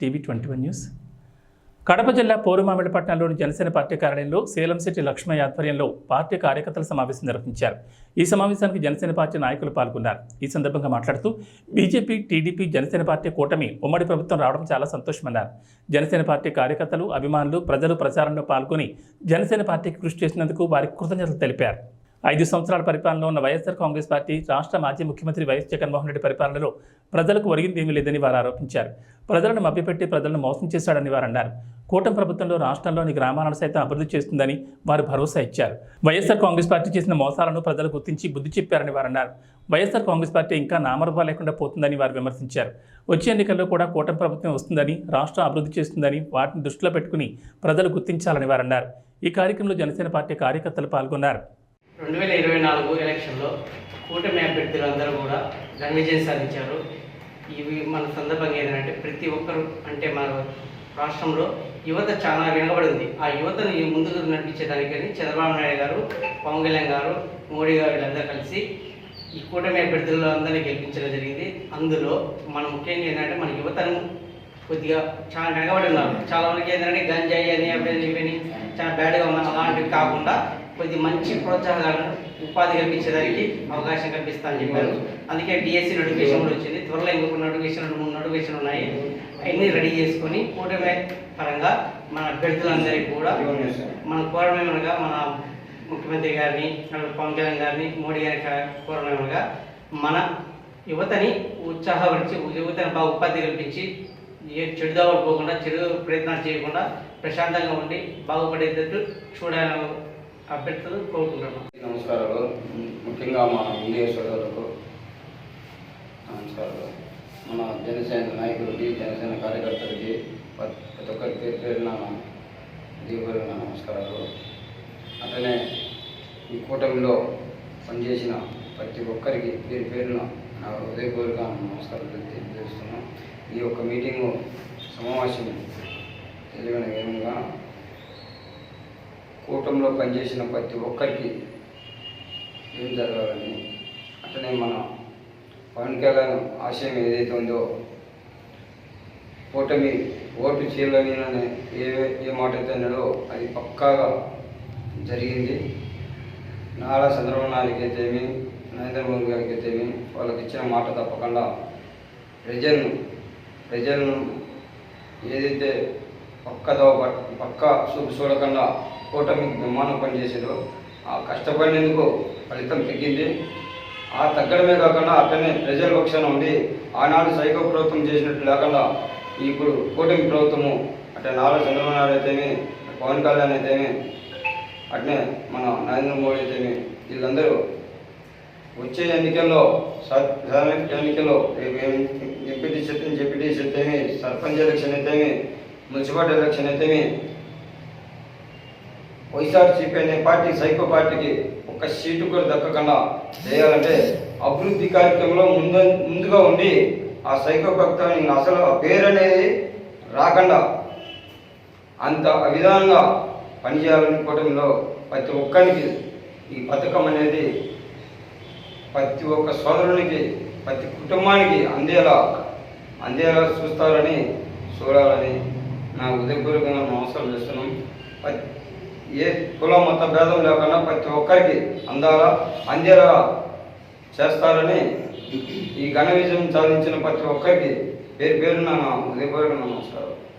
TV twenty one news. Kadapa జిల్లా పోరుమామిడిపట్నంలోని Janasena party కార్యాలయంలో సేలం సిటీ లక్ష్మయ్య ఆధ్వర్యంలో పార్టీ కార్యకర్తల సమావేశం నిర్వహించారు. ఈ సమావేశానికి జనసేన పార్టీ నాయకులు పాల్గొన్నారు. ఈ సందర్భంగా మాట్లాడుతూ బీజేపీ టీడీపీ జనసేన పార్టీ కూటమి ఉమ్మడి ప్రభుత్వం రావడం చాలా సంతోషమన్నారు. జనసేన పార్టీ కార్యకర్తలు అభిమానులు ప్రజలు ప్రచారంలో పాల్గొని జనసేన పార్టీకి కృషి చేసినందుకు వారికి కృతజ్ఞతలు తెలిపారు. ఐదు సంవత్సరాల పరిపాలనలో ఉన్న వైఎస్ఆర్ కాంగ్రెస్ పార్టీ రాష్ట్ర మాజీ ముఖ్యమంత్రి వైఎస్ జగన్మోహన్ రెడ్డి పరిపాలనలో ప్రజలకు ఒరిగిందేమీ లేదని వారు ఆరోపించారు. ప్రజలను మభ్యపెట్టి ప్రజలను మోసం చేశాడని వారు అన్నారు. కూటమి ప్రభుత్వంలో రాష్ట్రంలోని గ్రామాలను సైతం అభివృద్ధి చేస్తుందని వారు భరోసా ఇచ్చారు. వైఎస్ఆర్ కాంగ్రెస్ పార్టీ చేసిన మోసాలను ప్రజలు గుర్తించి బుద్ధి చెప్పారని వారు అన్నారు. వైఎస్ఆర్ కాంగ్రెస్ పార్టీ ఇంకా నామరూపా లేకుండా పోతుందని వారు విమర్శించారు. వచ్చే ఎన్నికల్లో కూడా కూటమి ప్రభుత్వం వస్తుందని రాష్ట్రం అభివృద్ధి చేస్తుందని వాటిని దృష్టిలో పెట్టుకుని ప్రజలు గుర్తించాలని వారు అన్నారు. ఈ కార్యక్రమంలో జనసేన పార్టీ కార్యకర్తలు పాల్గొన్నారు. రెండు వేల ఇరవై నాలుగు ఎలక్షన్లో కూటమి అభ్యర్థులు అందరూ కూడా ఘన విజయం సాధించారు ఇవి మన సందర్భంగా ఏంటంటే ప్రతి ఒక్కరు అంటే మన రాష్ట్రంలో యువత చాలా వెనబడింది ఆ యువతను ముందుకు నడిపించేదానికని చంద్రబాబు నాయుడు గారు పవన్ కళ్యాణ్ గారు మోడీ గారు వీళ్ళందరూ కలిసి ఈ కూటమి అభ్యర్థులు అందరినీ గెలిపించడం జరిగింది. అందులో మనం ముఖ్యంగా ఏంటంటే మన యువతను కొద్దిగా చాలా వెనకబడి ఉన్నారు. చాలా మందికి ఏంటంటే గంజాయి అని అవి అని చాలా బ్యాడ్గా ఉన్నారు. అలాంటివి కాకుండా కొద్ది మంచి ప్రోత్సాహకాలను ఉపాధి కల్పించేదానికి అవకాశం కల్పిస్తా అని చెప్పారు. అందుకే డిఎస్సీ నోటిఫికేషన్ కూడా వచ్చింది. త్వరలో ఇంకొక నోటిఫికేషన్ రెండు మూడు నోటిఫికేషన్ ఉన్నాయి. అవన్నీ రెడీ చేసుకొని కూటమి పరంగా మన అభ్యర్థులందరికీ కూడా మన కోరమేమనగా మన ముఖ్యమంత్రి గారిని పవన్ కళ్యాణ్ గారిని మోడీ గారి కోరమేమనగా మన యువతని ఉత్సాహపరిచి యువతని బాగా ఉపాధి కల్పించి ఏ చెడు పోకుండా చెడు ప్రయత్నాలు చేయకుండా ప్రశాంతంగా ఉండి బాగుపడేటట్టు చూడాలని అభ్యర్థులు కోరుకుంటున్నాను నమస్కారాలు. ముఖ్యంగా మా ఇండియా సోదరులకు నమస్కారాలు. మన జనసేన నాయకులకి జనసేన కార్యకర్తలకి ప్రతి ఒక్కరికి ఒక్కరి పేరు పేరున దీపూర్వక నమస్కారాలు. అట్లనే ఈ కూటమిలో పనిచేసిన ప్రతి ఒక్కరికి పేరు పేరున నా హృదయపూర్వక నమస్కారాలు తెలియజేస్తున్నాను ఈ యొక్క మీటింగు సమావేశం తెలియని విధంగా కూటంలో పనిచేసిన ప్రతి ఒక్కరికి ఏం జరగాలని? అట్లనే మన పవన్ కళ్యాణ్ ఆశయం ఏదైతే ఉందో కూటమి ఓటు చీలని ఏ ఏ మాట అయితే అది పక్కాగా జరిగింది. నారా చంద్రబాబు నాయుడుకి అయితేమి నరేంద్ర మోదీ గారికి అయితేమి వాళ్ళకి ఇచ్చిన మాట తప్పకుండా ప్రజలను ప్రజలను ఏదైతే పక్కదో పక్క చూపు చూడకుండా కూటమికి విమానం పనిచేసారు ఆ కష్టపడినందుకు ఫలితం తగ్గింది ఆ తగ్గడమే కాకుండా అట్లనే ప్రజల పక్షాన ఉండి ఆనాడు సైకో ప్రభుత్వం చేసినట్టు లేకుండా ఇప్పుడు కూటమి ప్రభుత్వము అట్లా నారా చంద్రబాబు నాయుడు అయితేనే పవన్ కళ్యాణ్ అయితేనే అట్నే మన నరేంద్ర మోడీ అయితేనే వీళ్ళందరూ వచ్చే ఎన్నికల్లో సాధారణ ఎన్నికల్లో ఎంపీటీ చెప్తే జెపీటీ చెప్తేనే సర్పంచ్ ఎలక్షన్ అయితేనే మున్సిపాలిటీ ఎలక్షన్ అయితేమి వైఎస్ఆర్సీపీ అనే పార్టీ సైకో పార్టీకి ఒక సీటు కూడా దక్కకుండా చేయాలంటే అభివృద్ధి కార్యక్రమంలో ముందు ముందుగా ఉండి ఆ సైకో భక్తాన్ని అసలు ఆ పేరు అనేది రాకుండా అంత విధానంగా పనిచేయాలని కూటమిలో ప్రతి ఒక్కరికి ఈ పథకం అనేది ప్రతి ఒక్క సోదరునికి ప్రతి కుటుంబానికి అందేలా అందేలా చూస్తారని చూడాలని నా ఉదయపూర్వకంగా నమస్కారం చేస్తున్నాం. ఏ కుల మత భేదం లేకుండా ప్రతి ఒక్కరికి అందాలా అందేలా చేస్తారని ఈ ఘన విజయం సాధించిన ప్రతి ఒక్కరికి పేరు పేరున నా ఉదయపూర్వక నమస్కారం.